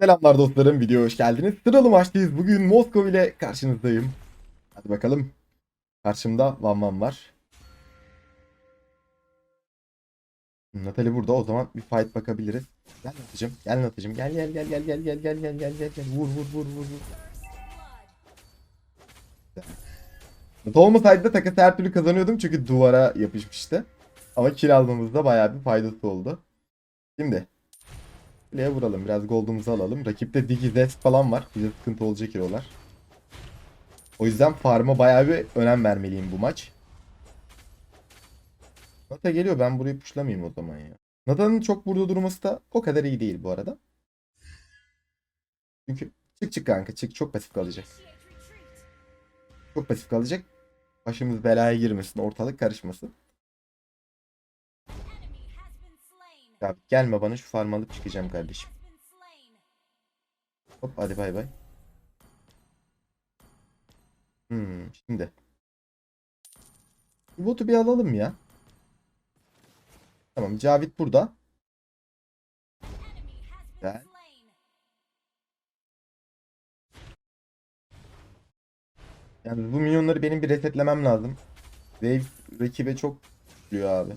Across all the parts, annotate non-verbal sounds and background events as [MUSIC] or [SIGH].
Selamlar dostlarım, videoya hoş geldiniz. Sıralı maçtayız. Bugün Moskova ile karşınızdayım. Hadi bakalım. Karşımda Van Van var. Natalie burada. O zaman bir fight bakabiliriz. Gel Natıcım, gel Natıcım. Gel gel gel gel gel gel gel gel gel gel gel. Vur vur vur vur. Nata olmasaydı da takası her türlü kazanıyordum çünkü duvara yapışmıştı. Ama kill almamızda bayağı bir faydası oldu. Şimdi Kuleye vuralım. Biraz gold'umuzu alalım. Rakipte Digi Zest falan var. Bize sıkıntı olacak hero'lar. O yüzden farm'a bayağı bir önem vermeliyim bu maç. Nata geliyor. Ben burayı pushlamayayım o zaman ya. Nata'nın çok burada durması da o kadar iyi değil bu arada. Çünkü çık çık kanka çık. Çok pasif kalacak. Çok pasif kalacak. Başımız belaya girmesin. Ortalık karışmasın. Ya gelme bana şu farm alıp çıkacağım kardeşim. Hop hadi bay bay. Hmm, şimdi. Bu botu bir alalım ya. Tamam Cavit burada. Güzel. Yani bu minyonları benim bir resetlemem lazım. Wave rakibe çok vuruyor abi.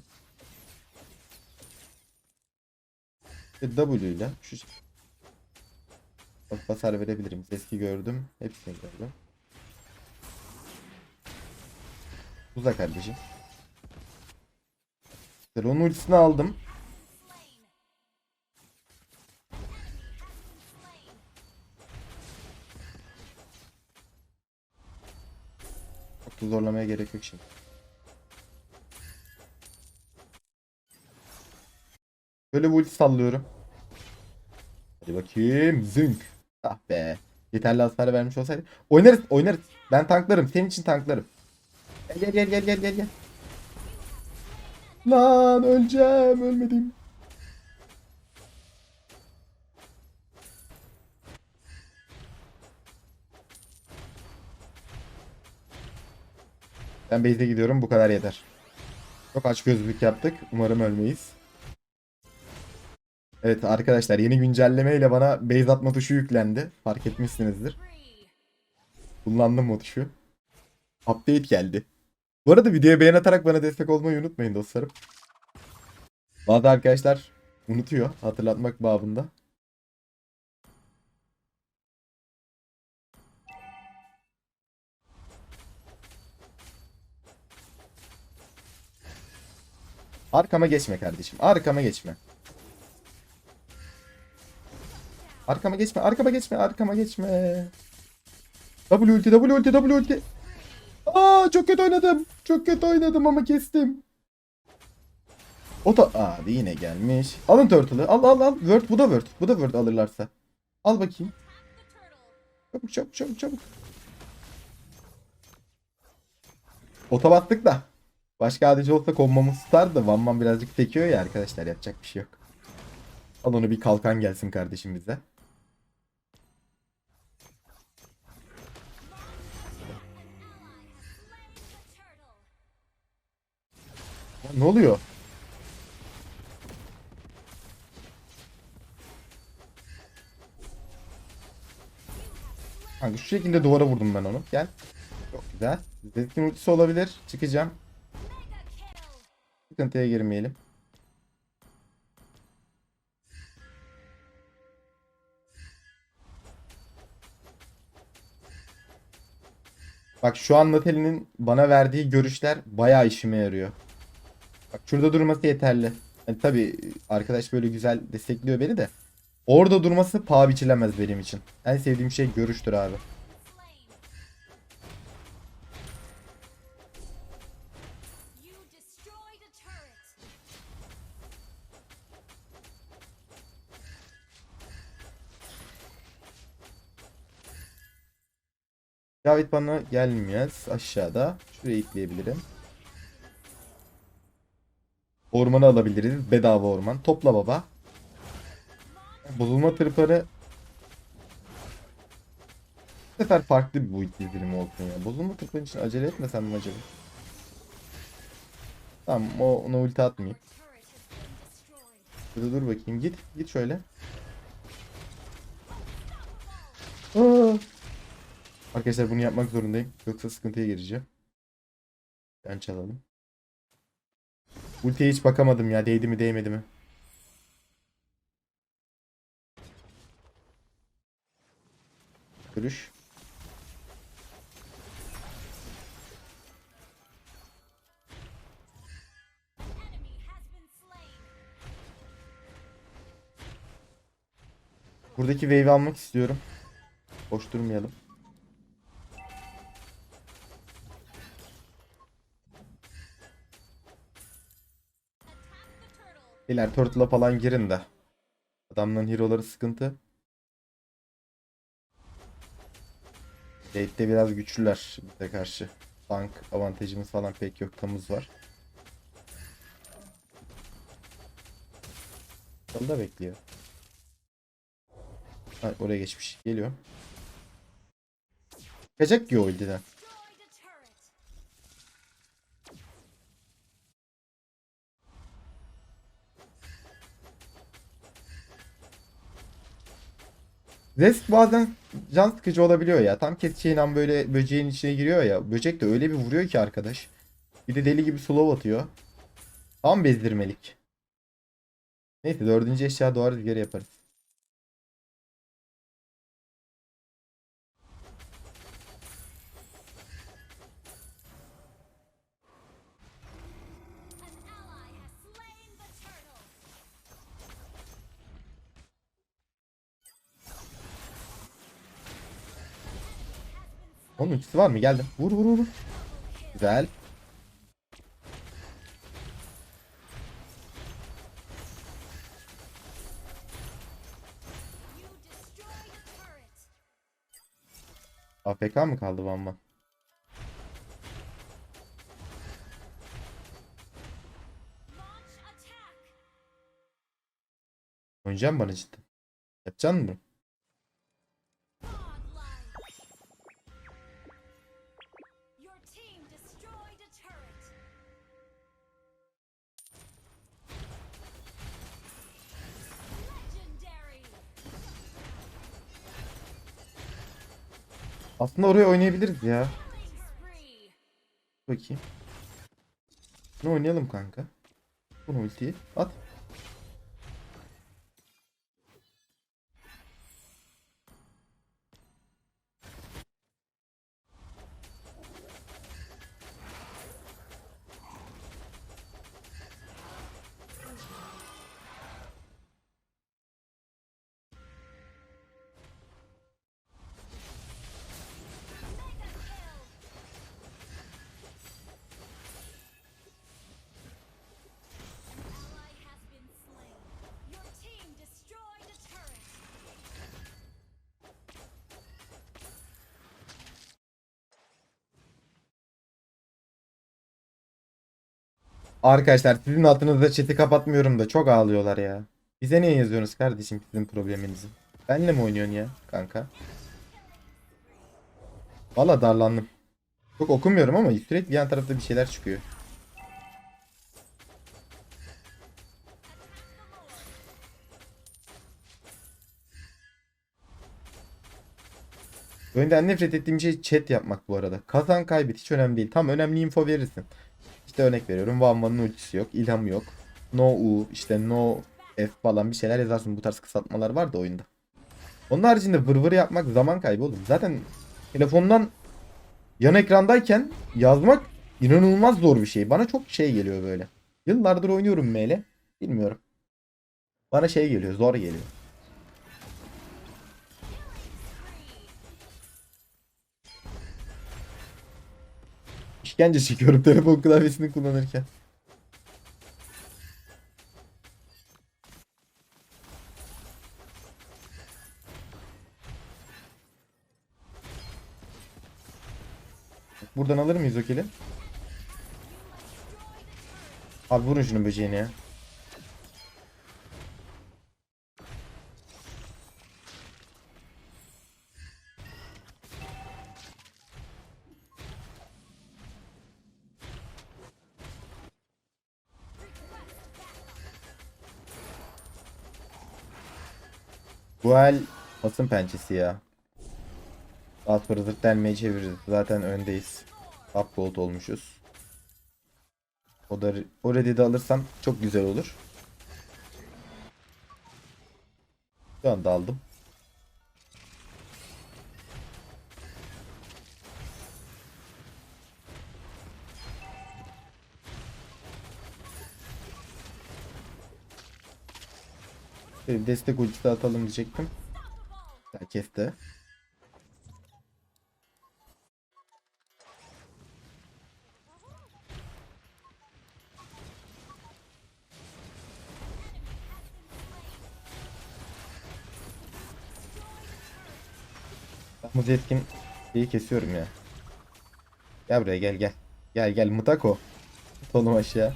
W ile şu Bak hasar verebilirim. Eski gördüm. Hepsini gördüm. Uza kardeşim. Onun ultisini aldım. Çok zorlamaya gerek yok şimdi. Böyle bir ulti sallıyorum. Hadi bakayım. Zünk. Ah be. Yeterli hasar vermiş olsaydı. Oynarız oynarız. Ben tanklarım. Senin için tanklarım. Gel gel gel gel gel gel. Lan öleceğim. Ölmedim. Ben base'e gidiyorum. Bu kadar yeter. Çok aç gözlük yaptık. Umarım ölmeyiz. Evet arkadaşlar yeni güncellemeyle bana base atma tuşu yüklendi. Fark etmişsinizdir. Kullandım o tuşu. Update geldi. Bu arada videoya beğen atarak bana destek olmayı unutmayın dostlarım. Bazı arkadaşlar unutuyor hatırlatmak babında. Arkama geçme kardeşim. Arkama geçme. Arkama geçme, arkama geçme, arkama geçme. W ulti, W ulti, W ulti. Aa çok kötü oynadım. Çok kötü oynadım ama kestim. O da aa yine gelmiş. Alın turtle'ı. Al al al. Word bu da word. Bu da word alırlarsa. Al bakayım. Çabuk çabuk çabuk çabuk. Ota bastık da. Başka adici olsa konmamız tutar da Van birazcık tekiyor ya arkadaşlar yapacak bir şey yok. Al onu bir kalkan gelsin kardeşim bize. Ya Ne oluyor? Kanka şu şekilde duvara vurdum ben onu. Gel. Çok güzel. Zed'in ultisi olabilir. Çıkacağım. Sıkıntıya girmeyelim. Bak şu an Natalie'nin bana verdiği görüşler bayağı işime yarıyor. Bak şurada durması yeterli. Yani tabii arkadaş böyle güzel destekliyor beni de. Orada durması paha biçilemez benim için. En sevdiğim şey görüştür abi. Cavit bana gelmez aşağıda. Şuraya ekleyebilirim. Ormanı alabiliriz. Bedava orman. Topla baba. Bozulma tırparı bu sefer farklı bir boyut dizilimi olsun ya. Bozulma tırpanın için acele etmesem mi acaba? Tamam o, ona ulti atmayayım. Dur, dur bakayım git. Git şöyle. Aa! Arkadaşlar bunu yapmak zorundayım. Yoksa sıkıntıya gireceğim. Ben çalalım. Ultiye hiç bakamadım ya. Değdi mi değmedi mi? Görüş. Buradaki wave'i almak istiyorum. Boş durmayalım. Beyler turtle'a falan girin de. Adamların hero'ları sıkıntı. Late'de biraz güçlüler bize karşı. Tank avantajımız falan pek yok. Tamız var. Solda bekliyor. Ha, oraya geçmiş. Geliyor. Kaçacak ki o ultiden. Zesk bazen can sıkıcı olabiliyor ya. Tam keseceğin an böyle böceğin içine giriyor ya. Böcek de öyle bir vuruyor ki arkadaş. Bir de deli gibi slow atıyor. Tam bezdirmelik. Neyse dördüncü eşya doğar rüzgarı yaparız. Onun ultisi var mı? Geldim. Vur vur vur. Güzel. AFK mı kaldı Van Van? Launch attack. Oynayacak mısın bana cidden? Yapacaksın mı? Aslında oraya oynayabiliriz ya. Bakayım. Ne oynayalım kanka? Bunu ultiyi at. Arkadaşlar sizin altınızda chat'i kapatmıyorum da çok ağlıyorlar ya. Bize niye yazıyorsunuz kardeşim sizin probleminizi? Benle mi oynuyorsun ya kanka? Valla darlandım. Çok okumuyorum ama sürekli yan tarafta bir şeyler çıkıyor. Oyunda en nefret ettiğim şey chat yapmak bu arada. Kazan kaybet hiç önemli değil. Tam önemli info verirsin. İşte örnek veriyorum. Van Van'ın ultisi yok. ilham yok. No U işte no F falan bir şeyler yazarsın. Bu tarz kısaltmalar var da oyunda. Onun haricinde vır vır yapmak zaman kaybı oğlum. Zaten telefondan yan ekrandayken yazmak inanılmaz zor bir şey. Bana çok şey geliyor böyle. Yıllardır oynuyorum ML. Bilmiyorum. Bana şey geliyor. Zor geliyor. İşkence çekiyorum [LAUGHS] telefon klavyesini kullanırken. Buradan alır mıyız o kili? Abi vurun şunu böceğini ya. Bu el basın pençesi ya. Sonra zırt delmeyi çeviririz. Zaten öndeyiz. Up gold olmuşuz. O da o ready de alırsam çok güzel olur. Şu anda aldım. Bir destek ultisi atalım diyecektim. Ya kesti. Bu etkin şeyi kesiyorum ya. Gel buraya gel gel. Gel gel Mutako. Tonum aşağı.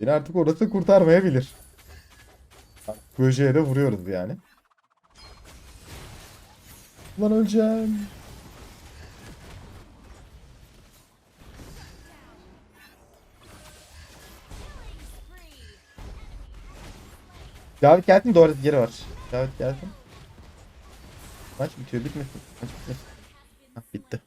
Beni artık orası kurtarmayabilir. Böceğe de vuruyoruz yani. Lan öleceğim. Cavit gelsin doğru geri var. Cavit gelsin. Maç bitiyor bitmesin. Maç bitmesin. Hah, bitti.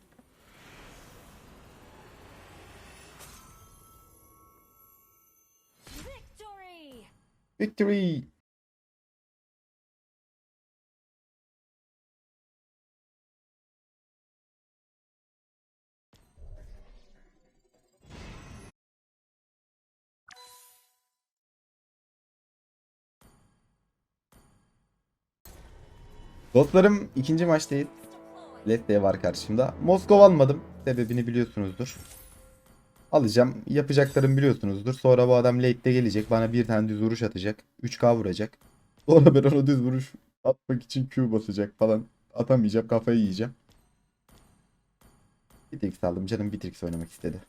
Victory! Victory. Dostlarım ikinci maçtayız. Let'te var karşımda. Moskova almadım. Sebebini biliyorsunuzdur. Alacağım. Yapacaklarımı biliyorsunuzdur. Sonra bu adam late'de gelecek. Bana bir tane düz vuruş atacak. 3K vuracak. Sonra ben ona düz vuruş atmak için Q basacak falan. Atamayacağım. Kafayı yiyeceğim. Bitrix aldım. Canım Bitrix oynamak istedi.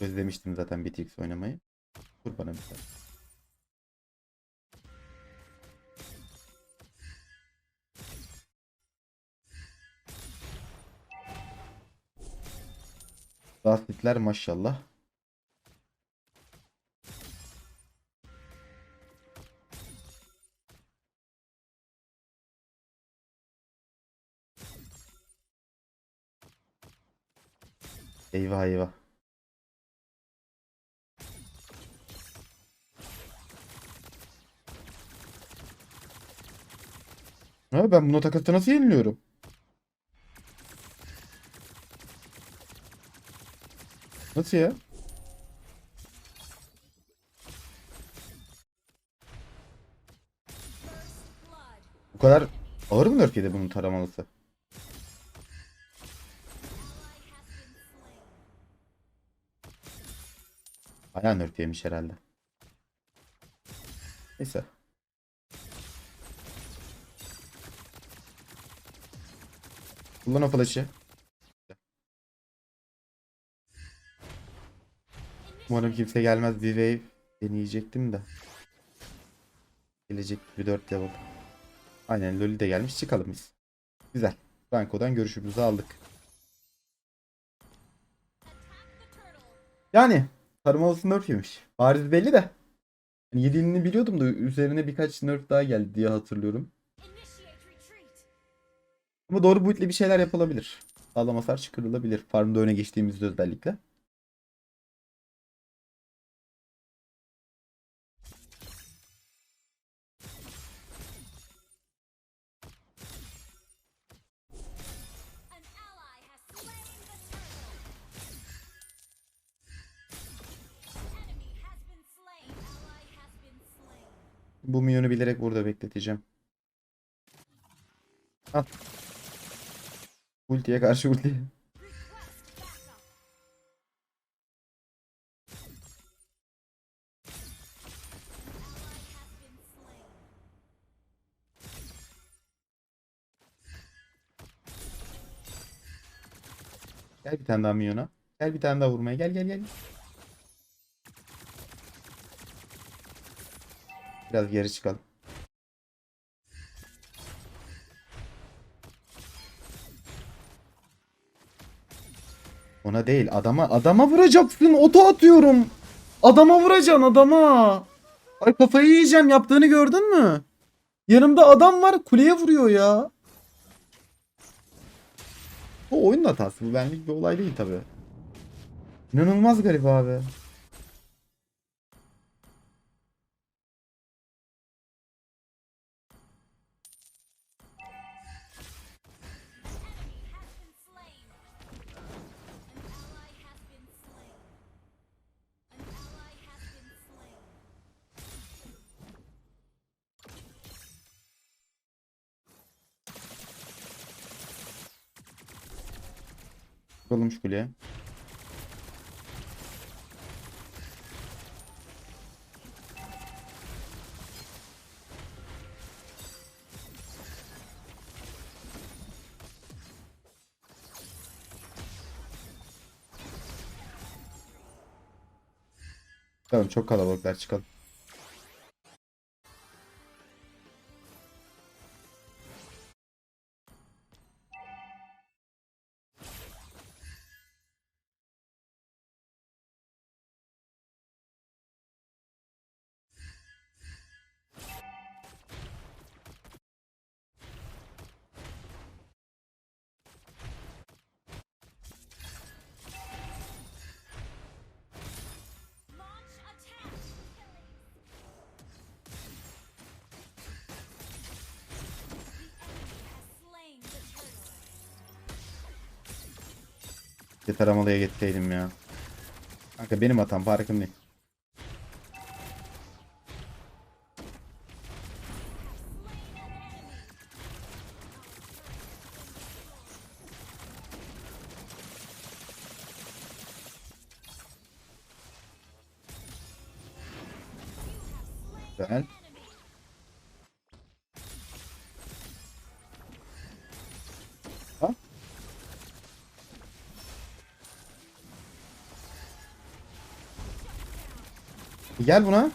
Özlemiştim zaten Bitrix oynamayı. Dur bana bir saniye. Lastikler maşallah. Eyvah eyvah. Ha, ben bunu takası nasıl yeniliyorum? Nasıl ya? Bu kadar ağır mı nerf yedi bunun taramalısı? Bayağı nerf yemiş herhalde. Neyse. Kullan o flash'ı. Umarım kimse gelmez. Bir wave deneyecektim de. Gelecek bir 4 level. Aynen Loli de gelmiş. Çıkalım biz. Güzel. Franco'dan görüşümüzü aldık. Yani tarımalısı nerf yemiş. Bariz belli de. Yani yediğini biliyordum da üzerine birkaç nerf daha geldi diye hatırlıyorum. Ama doğru bu itle bir şeyler yapılabilir. Sağlam çıkarılabilir. Farmda öne geçtiğimizde özellikle. Bu minyonu bilerek burada bekleteceğim. Al. Ultiye karşı ulti. Gel bir tane daha minyona. Gel bir tane daha vurmaya. Gel gel gel. Biraz geri çıkalım. Ona değil adama adama vuracaksın oto atıyorum. Adama vuracaksın adama. Ay kafayı yiyeceğim yaptığını gördün mü? Yanımda adam var kuleye vuruyor ya. O oyunun hatası bu benlik bir olay değil tabi. İnanılmaz garip abi. Vuralım şu kuleye. Tamam çok kalabalıklar çıkalım. Amalıya getseydim ya. Kanka benim hatam farkındayım. Güzel. Gel buna.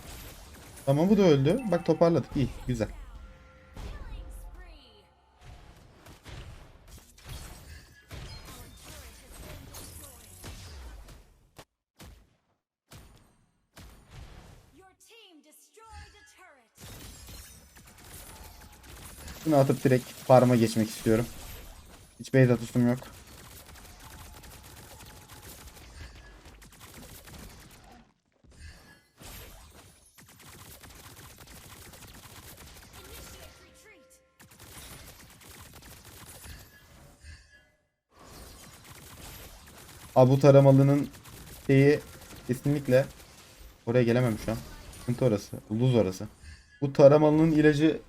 Tamam bu da öldü. Bak toparladık. İyi. Güzel. Bunu atıp direkt farma geçmek istiyorum. Hiç base atışım yok. Abi bu taramalının şeyi kesinlikle oraya gelemem şu an. Sıkıntı orası. Uluz orası. Bu taramalının ilacı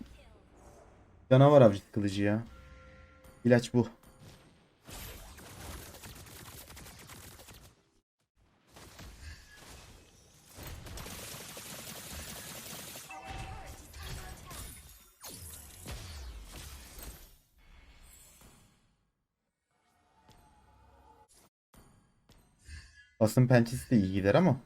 canavar avcı kılıcı ya. İlaç bu. Basın pençesi de iyi gider ama.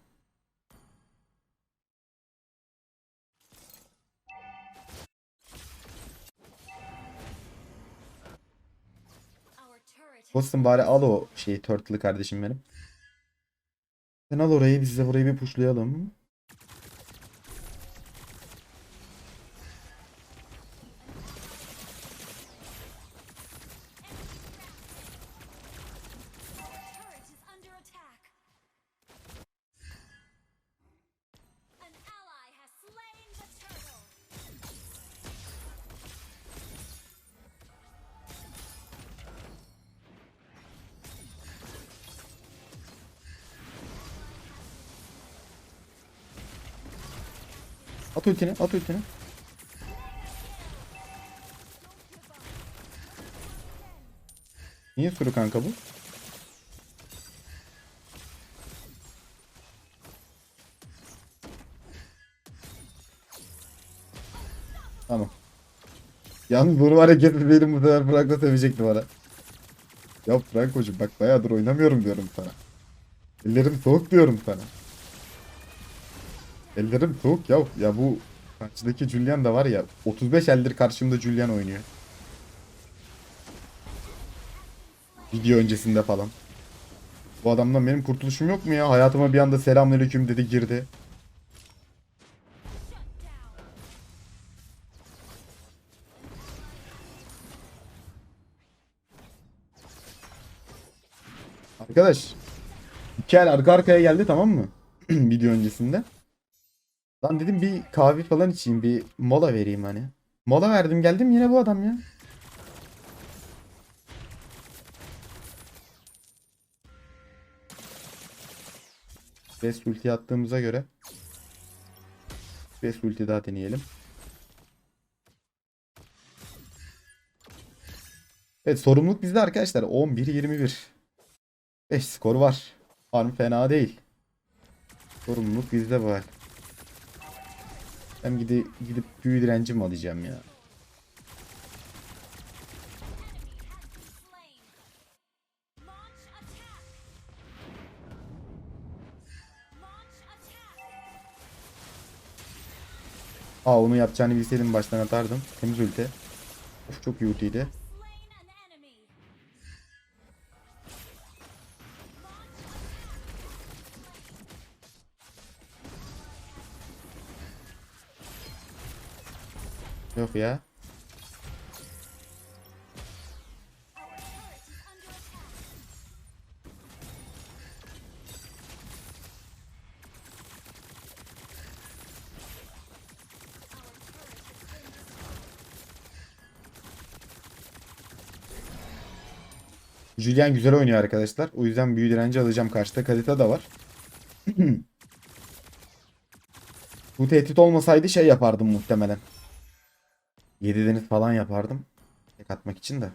Boston bari al o şeyi Turtle'ı kardeşim benim. Sen al orayı biz de burayı bir pushlayalım. Ultini at ultini. Niye sürü kanka bu? Tamam. Yalnız bunu hareketi benim bu sefer Frank'la sevecekti bana. Ya Franko'cum bak bayağıdır oynamıyorum diyorum sana. Ellerim soğuk diyorum sana. Ellerim soğuk ya. Ya bu karşıdaki Julian da var ya. 35 eldir karşımda Julian oynuyor. Video öncesinde falan. Bu adamdan benim kurtuluşum yok mu ya? Hayatıma bir anda selamünaleyküm dedi girdi. Arkadaş. İki arka arkaya geldi tamam mı? [CLEARS THROAT] Video öncesinde. Lan dedim bir kahve falan içeyim bir mola vereyim hani. Mola verdim geldim yine bu adam ya. Best ulti attığımıza göre Best ulti daha deneyelim. Evet sorumluluk bizde arkadaşlar. 11-21. 5 skor var. Farm fena değil. Sorumluluk bizde bu hal. Ben gidip, gidip büyü direnci mi alacağım ya? Aa onu yapacağını bilseydim baştan atardım. Temiz ulti. Of çok iyi ultiydi. Been destroyed. Julian güzel oynuyor arkadaşlar. O yüzden büyü direnci alacağım. Karşıda Kadita da var. [CLEARS THROAT] Bu tehdit olmasaydı şey yapardım muhtemelen. 7 deniz falan yapardım. Tek atmak için de.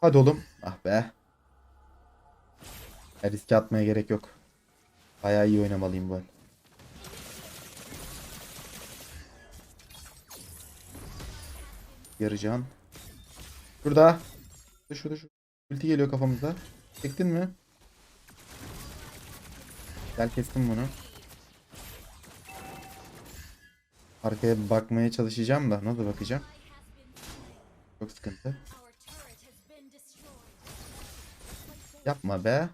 Hadi oğlum. Ah be. Ya riske atmaya gerek yok. Bayağı iyi oynamalıyım bu el. Yarıcan. Şurada. Şurada şurada şurada. Ulti geliyor kafamıza. Çektin mi? Gel kestim bunu. Arkaya bakmaya çalışacağım da nasıl bakacağım? Çok sıkıntı. Yapma be.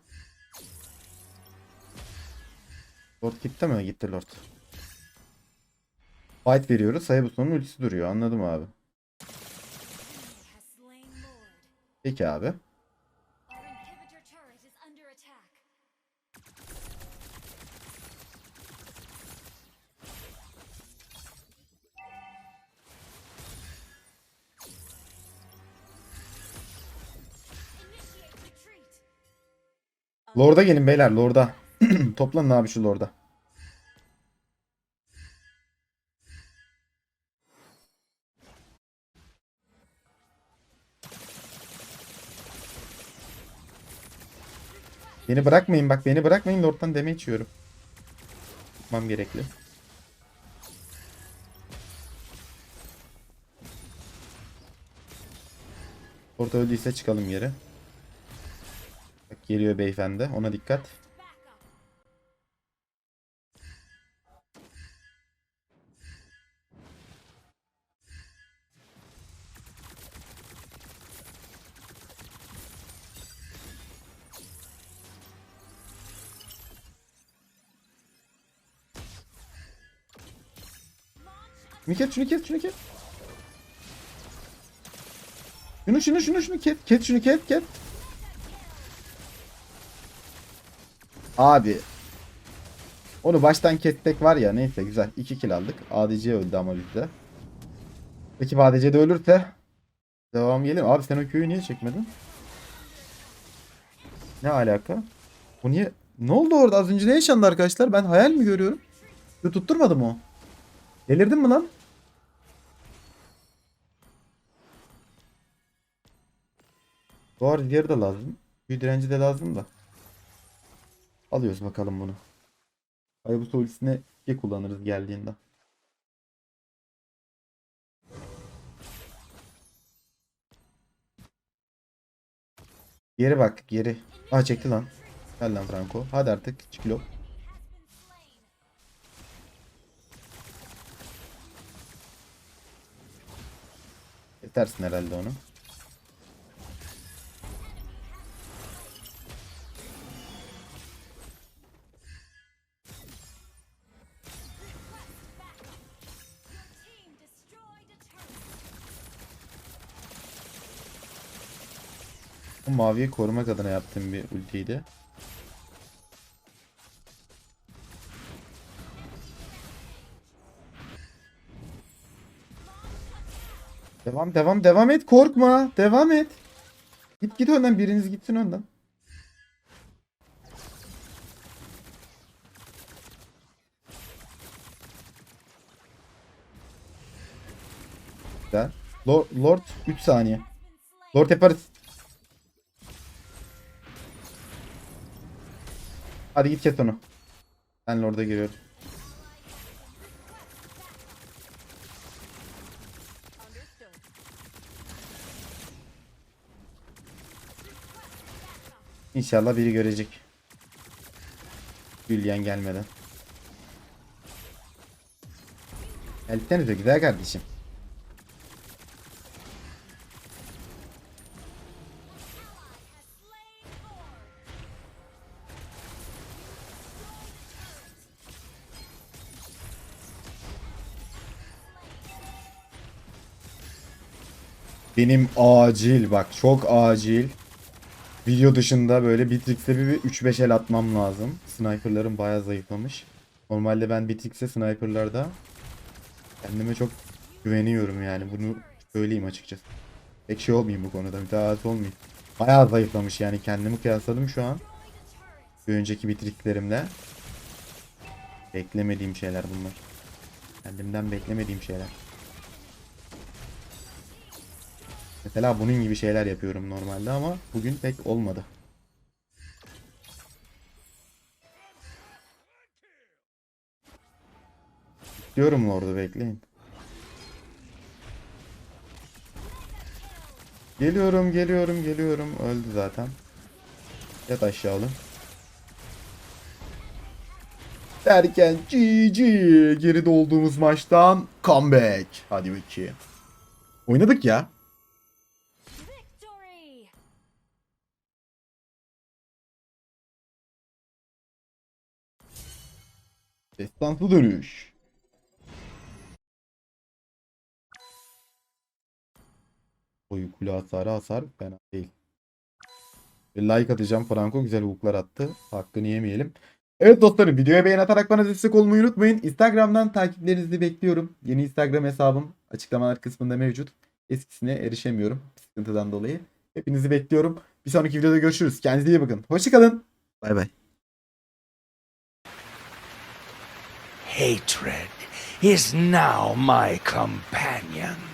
Lord gitti mi? Gitti Lord. Fight veriyoruz. Sayabuson'un ultisi duruyor. Anladım abi. Peki abi. Lord'a gelin beyler. Lord'a. [CLEARS THROAT] Toplanın abi şu Lord'a. Beni bırakmayın bak beni bırakmayın Lord'dan deme içiyorum. Tutmam gerekli. Lord öldüyse çıkalım geri. Geliyor beyefendi ona dikkat. Şunu kes şunu kes şunu kes. Şunu şunu şunu şunu kes. Kes şunu kes kes. Abi. Onu baştan kestek var ya neyse güzel. 2 kill aldık. ADC öldü ama bizde. Peki ADC de ölürse devam gelir. Abi sen o köyü niye çekmedin? Ne alaka? Bu niye? Ne oldu orada? Az önce ne yaşandı arkadaşlar? Ben hayal mi görüyorum? Şu tutturmadı mı o? Delirdin mi lan? Arada diğeri de lazım. Bir direnci de lazım da. Alıyoruz bakalım bunu. Hayabusa ultisine kullanırız geldiğinde. Geri bak geri. Aa çekti lan. Gel lan Franco. Hadi artık çık kilo. Yetersin herhalde onu. Maviyi korumak adına yaptığım bir ultiydi. Devam devam devam et korkma devam et. Git git önden biriniz gitsin önden. Güzel. Lord, Lord 3 saniye. Lord yaparız. Hadi git kes onu. Ben Lord'a giriyorum. İnşallah biri görecek. Gülyen gelmeden. Gelsenize güzel kardeşim. Benim acil bak çok acil. Video dışında böyle Bitrix'e bir 3-5 el atmam lazım. Sniper'larım bayağı zayıflamış. Normalde ben Bitrix'e sniper'larda kendime çok güveniyorum yani. Bunu söyleyeyim açıkçası. Pek şey olmayayım bu konuda. Müteahhit olmayayım. Bayağı zayıflamış yani. Kendimi kıyasladım şu an. Bir önceki Bitrix'lerimle. Beklemediğim şeyler bunlar. Kendimden beklemediğim şeyler. Mesela bunun gibi şeyler yapıyorum normalde ama bugün pek olmadı. Diyorum orada bekleyin. Geliyorum geliyorum geliyorum öldü zaten. Yat aşağı alın. Derken GG geride olduğumuz maçtan comeback. Hadi bakayım. Oynadık ya. Destansı dönüş. Oy kule hasarı hasar fena değil. Like atacağım Franco güzel hooklar attı. Hakkını yemeyelim. Evet dostlarım videoya beğen atarak bana destek olmayı unutmayın. Instagram'dan takiplerinizi bekliyorum. Yeni Instagram hesabım açıklamalar kısmında mevcut. Eskisine erişemiyorum sıkıntıdan dolayı. Hepinizi bekliyorum. Bir sonraki videoda görüşürüz. Kendinize iyi bakın. Hoşçakalın. Bay bay. Hatred is now my companion.